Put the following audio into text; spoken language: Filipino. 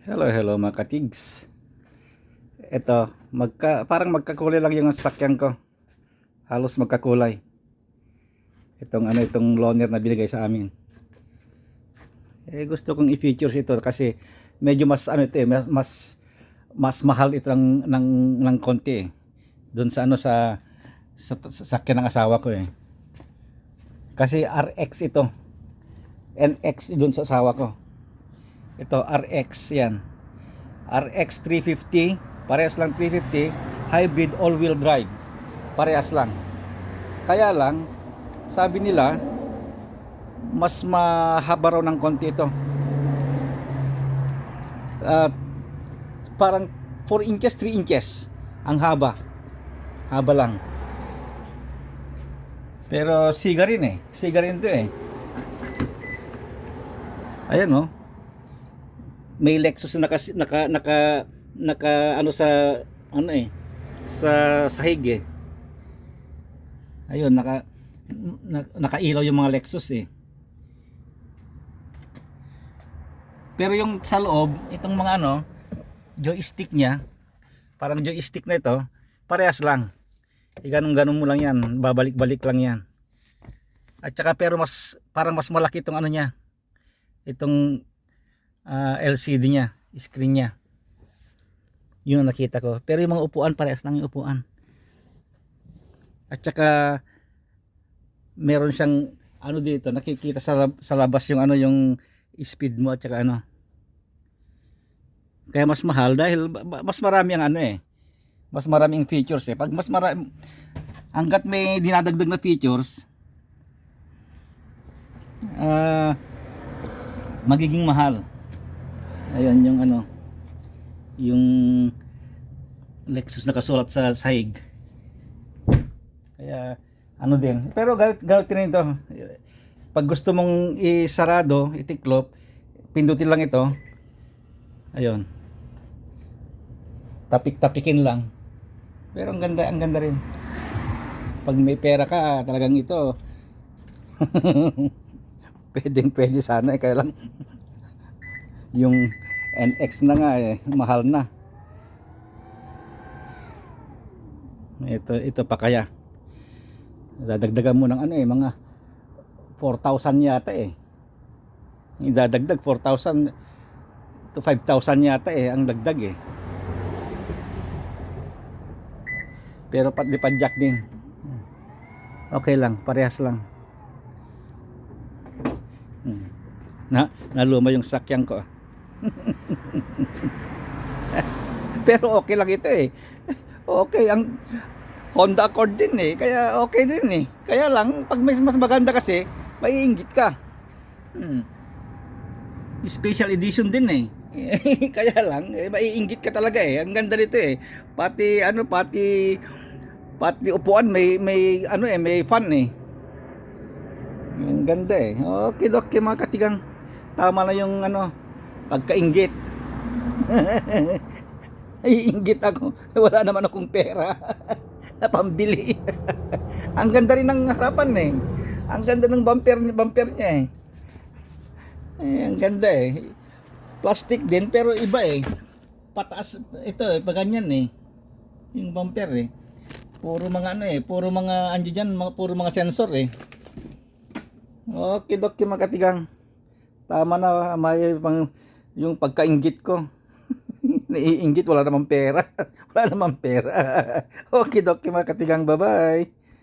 Hello, hello mga katigs. Ito, magka, parang magkakulay lang yung sasakyan ko. Halos magkakulay. Itong ano, itong loaner na binigay sa amin. Eh, gusto kong i-features ito kasi medyo mas ano ito eh, mas mas, mas mahal ito ng, ng, ng konti eh. Doon sa ano sa sa sa sasakyan ng asawa ko eh. Kasi RX ito. NX doon sa asawa ko. Ito RX yan. RX 350, parehas lang 350, hybrid all-wheel drive. Parehas lang. Kaya lang sabi nila mas mahaba raw ng konti ito. At parang 4 inches, 3 inches ang haba. Haba lang. Pero siga rin eh. Siga rin ito eh. Ayan oh may Lexus na naka naka naka, naka ano sa ano eh sa sahig eh. Ayun naka na, nakailaw yung mga Lexus eh. Pero yung sa loob, itong mga ano, joystick niya, parang joystick na ito, parehas lang. E ganun-ganun mo lang yan, babalik-balik lang yan. At saka pero mas parang mas malaki itong ano niya. Itong ah, LCD niya, screen niya. Yun ang nakita ko. Pero yung mga upuan, parehas lang yung upuan. At saka, meron siyang, ano dito, nakikita sa, sa labas yung ano, yung speed mo at saka ano. Kaya mas mahal dahil mas marami ang ano eh. Mas maraming features eh. Pag mas marami, hanggat may dinadagdag na features, ah, magiging mahal. Ayan yung ano, yung Lexus nakasulat sa sahig. Kaya ano din. Pero galit galit din ito. Pag gusto mong isarado, itiklop, pindutin lang ito. Ayun. Tapik-tapikin lang. Pero ang ganda, ang ganda rin. Pag may pera ka, talagang ito. pwedeng pwede sana eh, kaya lang yung NX na nga eh, mahal na. Ito ito pa kaya. Dadagdagan mo ng ano eh, mga 4,000 yata eh. Idadagdag 4,000 to 5,000 yata eh ang dagdag eh. Pero pat di padjak din. Okay lang, parehas lang. Hmm. Na naluma yung sakyan ko. Pero okay lang ito eh. Okay ang Honda Accord din eh. Kaya okay din eh. Kaya lang pag may mas maganda kasi, maiinggit ka. Hmm. Special edition din eh. Kaya lang, eh, maiinggit ka talaga eh. Ang ganda nito eh. Pati ano, pati pati upuan may may ano eh, may fan eh. Ang ganda eh. Okay, okay mga katigang. Tama na yung ano, pagkainggit. Iinggit ako. Wala naman akong pera na pambili. ang ganda rin ng harapan eh. Ang ganda ng bumper, bumper niya eh. eh. Ang ganda eh. Plastic din pero iba eh. Pataas ito eh, pag ganyan eh. Yung bumper eh. Puro mga ano eh, puro mga andiyan dyan, mga puro mga sensor eh. Okay, doki mga katigang. Tama na may pang yung pagkainggit ko. Naiinggit wala namang pera. wala namang pera. okay, doki mga katigang. Bye-bye.